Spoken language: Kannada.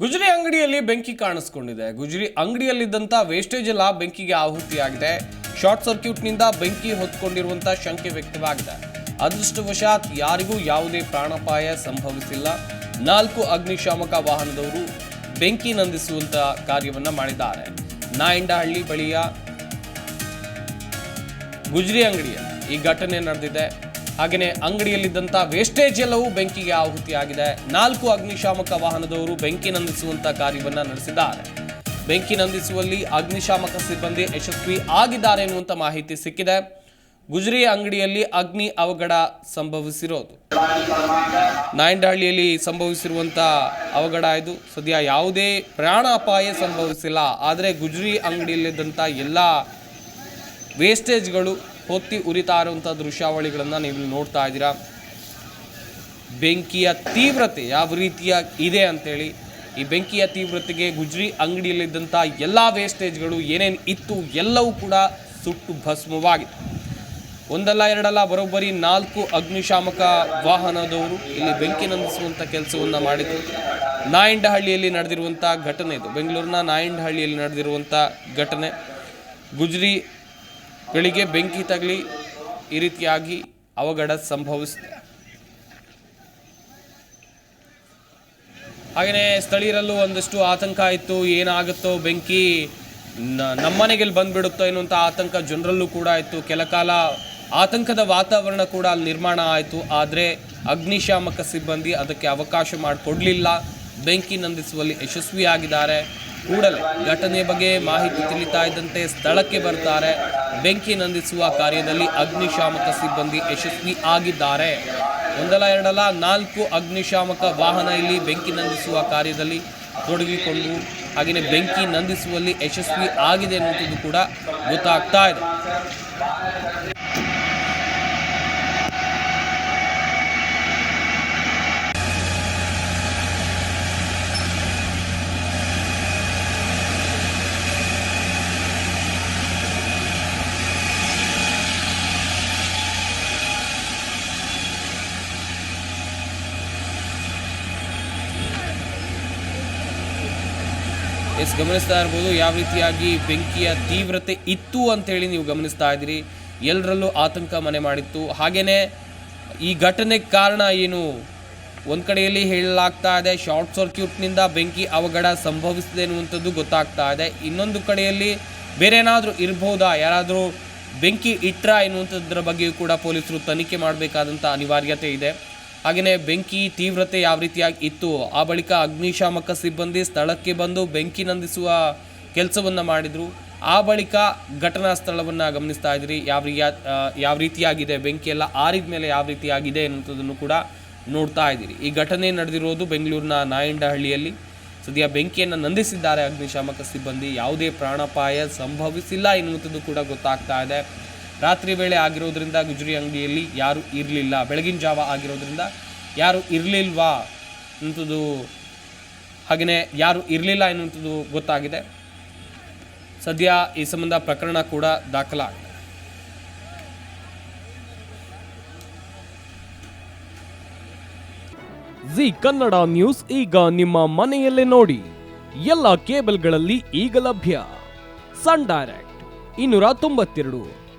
ಗುಜರಿ ಅಂಗಡಿಯಲ್ಲಿ ಬೆಂಕಿ ಕಾಣಿಸ್ಕೊಂಡಿದೆ. ಗುಜರಿ ಅಂಗಡಿಯಲ್ಲಿದ್ದಂಥ ವೇಸ್ಟೇಜ್ ಎಲ್ಲ ಬೆಂಕಿಗೆ ಆಹುತಿಯಾಗಿದೆ. ಶಾರ್ಟ್ ಸರ್ಕ್ಯೂಟ್ನಿಂದ ಬೆಂಕಿ ಹೊತ್ಕೊಂಡಿರುವಂಥ ಶಂಕೆ ವ್ಯಕ್ತವಾಗಿದೆ. ಅದೃಷ್ಟವಶಾತ್ ಯಾರಿಗೂ ಯಾವುದೇ ಪ್ರಾಣಾಪಾಯ ಸಂಭವಿಸಿಲ್ಲ. ನಾಲ್ಕು ಅಗ್ನಿಶಾಮಕ ವಾಹನದವರು ಬೆಂಕಿ ನಂದಿಸುವಂತ ಕಾರ್ಯವನ್ನ ಮಾಡಿದ್ದಾರೆ. ನಾಯಂಡಹಳ್ಳಿ ಬಳಿಯ ಗುಜರಿ ಅಂಗಡಿಯ ಈ ಘಟನೆ ನಡೆದಿದೆ. ಹಾಗೆಯೇ ಅಂಗಡಿಯಲ್ಲಿದ್ದಂಥ ವೇಸ್ಟೇಜ್ ಎಲ್ಲವೂ ಬೆಂಕಿಗೆ ಆಹುತಿಯಾಗಿದೆ. ನಾಲ್ಕು ಅಗ್ನಿಶಾಮಕ ವಾಹನದವರು ಬೆಂಕಿ ನಂದಿಸುವಂಥ ಕಾರ್ಯವನ್ನು ನಡೆಸಿದ್ದಾರೆ. ಬೆಂಕಿ ನಂದಿಸುವಲ್ಲಿ ಅಗ್ನಿಶಾಮಕ ಸಿಬ್ಬಂದಿ ಯಶಸ್ವಿ ಆಗಿದ್ದಾರೆ ಎನ್ನುವಂಥ ಮಾಹಿತಿ ಸಿಕ್ಕಿದೆ. ಗುಜರಿ ಅಂಗಡಿಯಲ್ಲಿ ಅಗ್ನಿ ಅವಘಡ ಸಂಭವಿಸಿರೋದು. ನಾಯಂಡಹಳ್ಳಿಯಲ್ಲಿ ಸಂಭವಿಸಿರುವಂತ ಅವಘಡ ಇದು. ಸದ್ಯ ಯಾವುದೇ ಪ್ರಾಣಾಪಾಯ ಸಂಭವಿಸಿಲ್ಲ. ಆದರೆ ಗುಜರಿ ಅಂಗಡಿಯಲ್ಲಿದ್ದಂಥ ಎಲ್ಲ ವೇಸ್ಟೇಜ್ಗಳು ಹೊತ್ತಿ ಉರಿತಾ ಇರುವಂಥ ದೃಶ್ಯಾವಳಿಗಳನ್ನು ನೀವು ನೋಡ್ತಾ ಇದ್ದೀರಾ. ಬೆಂಕಿಯ ತೀವ್ರತೆ ಯಾವ ರೀತಿಯ ಇದೆ ಅಂತೇಳಿ, ಈ ಬೆಂಕಿಯ ತೀವ್ರತೆಗೆ ಗುಜ್ರಿ ಅಂಗಡಿಯಲ್ಲಿದ್ದಂಥ ಎಲ್ಲ ವೇಸ್ಟೇಜ್ಗಳು ಏನೇನು ಇತ್ತು ಎಲ್ಲವೂ ಕೂಡ ಸುಟ್ಟು ಭಸ್ಮವಾಗಿದೆ ಒಂದಲ್ಲ ಎರಡಲ್ಲ ಬರೋಬ್ಬರಿ ನಾಲ್ಕು ಅಗ್ನಿಶಾಮಕ ವಾಹನದವರು ಇಲ್ಲಿ ಬೆಂಕಿ ನಂದಿಸುವಂಥ ಕೆಲಸವನ್ನು ಮಾಡಿದರು. ನಾಯಂಡಹಳ್ಳಿಯಲ್ಲಿ ನಡೆದಿರುವಂಥ ಘಟನೆ ಇದು. ಬೆಂಗಳೂರಿನ ನಾಯಂಡಹಳ್ಳಿಯಲ್ಲಿ ನಡೆದಿರುವಂಥ ಘಟನೆ. ಗುಜ್ರಿ ಗಳಿಗೆ ಬೆಂಕಿ ತಗಲಿ ಈ ರೀತಿಯಾಗಿ ಅವಘಡ ಸಂಭವಿಸಿದೆ ಹಾಗೆಯೇ ಸ್ಥಳೀಯರಲ್ಲೂ ಒಂದಷ್ಟು ಆತಂಕ ಇತ್ತು. ಏನಾಗುತ್ತೋ ಬೆಂಕಿ ನಮ್ಮನೆಗೆ ಬಂದುಬಿಡುತ್ತೋ ಎನ್ನುವಂಥ ಆತಂಕ ಜನರಲ್ಲೂ ಕೂಡ ಇತ್ತು. ಕೆಲ ಕಾಲ ಆತಂಕದ ವಾತಾವರಣ ಕೂಡ ಅಲ್ಲಿ ನಿರ್ಮಾಣ ಆಯಿತು. ಆದರೆ ಅಗ್ನಿಶಾಮಕ ಸಿಬ್ಬಂದಿ ಅದಕ್ಕೆ ಅವಕಾಶ ಮಾಡಿಕೊಡಲಿಲ್ಲ. ಬೆಂಕಿ ನಂದಿಸುವಲ್ಲಿ ಯಶಸ್ವಿಯಾಗಿದ್ದಾರೆ. ಕೂಡಲೇ ಘಟನೆ ಬಗ್ಗೆ ಮಾಹಿತಿ ತಿಳಿತಾ ಇದ್ದಂತೆ ಸ್ಥಳಕ್ಕೆ ಬರ್ತಾರೆ. ಬೆಂಕಿ ನಂದಿಸುವ ಕಾರ್ಯದಲ್ಲಿ ಅಗ್ನಿಶಾಮಕ ಸಿಬ್ಬಂದಿ ಯಶಸ್ವಿ ಆಗಿದ್ದಾರೆ. ಒಂದಲ್ಲ ಎರಡಲ್ಲ ನಾಲ್ಕು ಅಗ್ನಿಶಾಮಕ ವಾಹನ ಇಲ್ಲಿ ಬೆಂಕಿ ನಂದಿಸುವ ಕಾರ್ಯದಲ್ಲಿ ತೊಡಗಿಕೊಂಡು, ಹಾಗೆಯೇ ಬೆಂಕಿ ನಂದಿಸುವಲ್ಲಿ ಯಶಸ್ವಿ ಆಗಿದೆ ಅನ್ನುವಂಥದ್ದು ಕೂಡ ಗೊತ್ತಾಗ್ತಾ ಇದೆ. ಎಸ್, ಗಮನಿಸ್ತಾ ಇರ್ಬೋದು. ಯಾವ ರೀತಿಯಾಗಿ ಬೆಂಕಿಯ ತೀವ್ರತೆ ಇತ್ತು ಅಂತೇಳಿ ನೀವು ಗಮನಿಸ್ತಾ ಇದ್ದೀರಿ. ಎಲ್ಲರಲ್ಲೂ ಆತಂಕ ಮನೆ ಮಾಡಿತ್ತು. ಹಾಗೆಯೇ ಈ ಘಟನೆಗೆ ಕಾರಣ ಏನು? ಒಂದು ಕಡೆಯಲ್ಲಿ ಹೇಳಲಾಗ್ತಾ ಇದೆ, ಶಾರ್ಟ್ ಸರ್ಕ್ಯೂಟ್ನಿಂದ ಬೆಂಕಿ ಅವಘಡ ಸಂಭವಿಸಿದೆ ಅನ್ನುವಂಥದ್ದು ಗೊತ್ತಾಗ್ತಾ ಇದೆ. ಇನ್ನೊಂದು ಕಡೆಯಲ್ಲಿ ಬೇರೆ ಏನಾದರೂ ಇರ್ಬೋದಾ? ಯಾರಾದರೂ ಬೆಂಕಿ ಇಟ್ರಾ ಎನ್ನುವಂಥದ್ರ ಬಗ್ಗೆಯೂ ಕೂಡ ಪೊಲೀಸರು ತನಿಖೆ ಮಾಡಬೇಕಾದಂಥ ಅನಿವಾರ್ಯತೆ ಇದೆ. ಹಾಗೆಯೇ ಬೆಂಕಿ ತೀವ್ರತೆ ಯಾವ ರೀತಿಯಾಗಿ ಇತ್ತು? ಆ ಬಳಿಕ ಅಗ್ನಿಶಾಮಕ ಸಿಬ್ಬಂದಿ ಸ್ಥಳಕ್ಕೆ ಬಂದು ಬೆಂಕಿ ನಂದಿಸುವ ಕೆಲಸವನ್ನು ಮಾಡಿದರು. ಆ ಬಳಿಕ ಘಟನಾ ಸ್ಥಳವನ್ನು ಗಮನಿಸ್ತಾ ಇದ್ರಿ. ಯಾವ ಯಾವ ರೀತಿಯಾಗಿದೆ? ಬೆಂಕಿ ಎಲ್ಲ ಆರಿದ ಮೇಲೆ ಯಾವ ರೀತಿಯಾಗಿದೆ ಅನ್ನುವಂಥದ್ದನ್ನು ಕೂಡ ನೋಡ್ತಾ ಇದ್ದೀರಿ. ಈ ಘಟನೆ ನಡೆದಿರೋದು ಬೆಂಗಳೂರಿನ ನಾಯಂಡಹಳ್ಳಿಯಲ್ಲಿ. ಸದ್ಯ ಬೆಂಕಿಯನ್ನು ನಂದಿಸಿದ್ದಾರೆ ಅಗ್ನಿಶಾಮಕ ಸಿಬ್ಬಂದಿ. ಯಾವುದೇ ಪ್ರಾಣಾಪಾಯ ಸಂಭವಿಸಿಲ್ಲ ಎನ್ನುವಂಥದ್ದು ಕೂಡ ಗೊತ್ತಾಗ್ತಾ ಇದೆ. ರಾತ್ರಿ ವೇಳೆ ಆಗಿರೋದ್ರಿಂದ ಗುಜರಿ ಅಂಗಡಿಯಲ್ಲಿ ಯಾರು ಇರಲಿಲ್ಲ. ಬೆಳಗಿನ ಜಾವ ಆಗಿರೋದ್ರಿಂದ ಯಾರು ಇರಲಿಲ್ವಾ ಅನ್ನುವಂಥದ್ದು ಹಾಗೆಯೇ ಯಾರು ಇರಲಿಲ್ಲ ಎನ್ನುವಂಥದ್ದು ಗೊತ್ತಾಗಿದೆ. ಸದ್ಯ ಈ ಸಂಬಂಧ ಪ್ರಕರಣ ಕೂಡ ದಾಖಲಾಗಿದೆ. ಜಿ ಕನ್ನಡ ನ್ಯೂಸ್ ಈಗ ನಿಮ್ಮ ಮನೆಯಲ್ಲೇ ನೋಡಿ. ಎಲ್ಲ ಕೇಬಲ್ಗಳಲ್ಲಿ ಈಗ ಲಭ್ಯ. ಸನ್ ಡೈರೆಕ್ಟ್, ಇನ್ನೂರ ತೊಂಬತ್ತೆರಡು.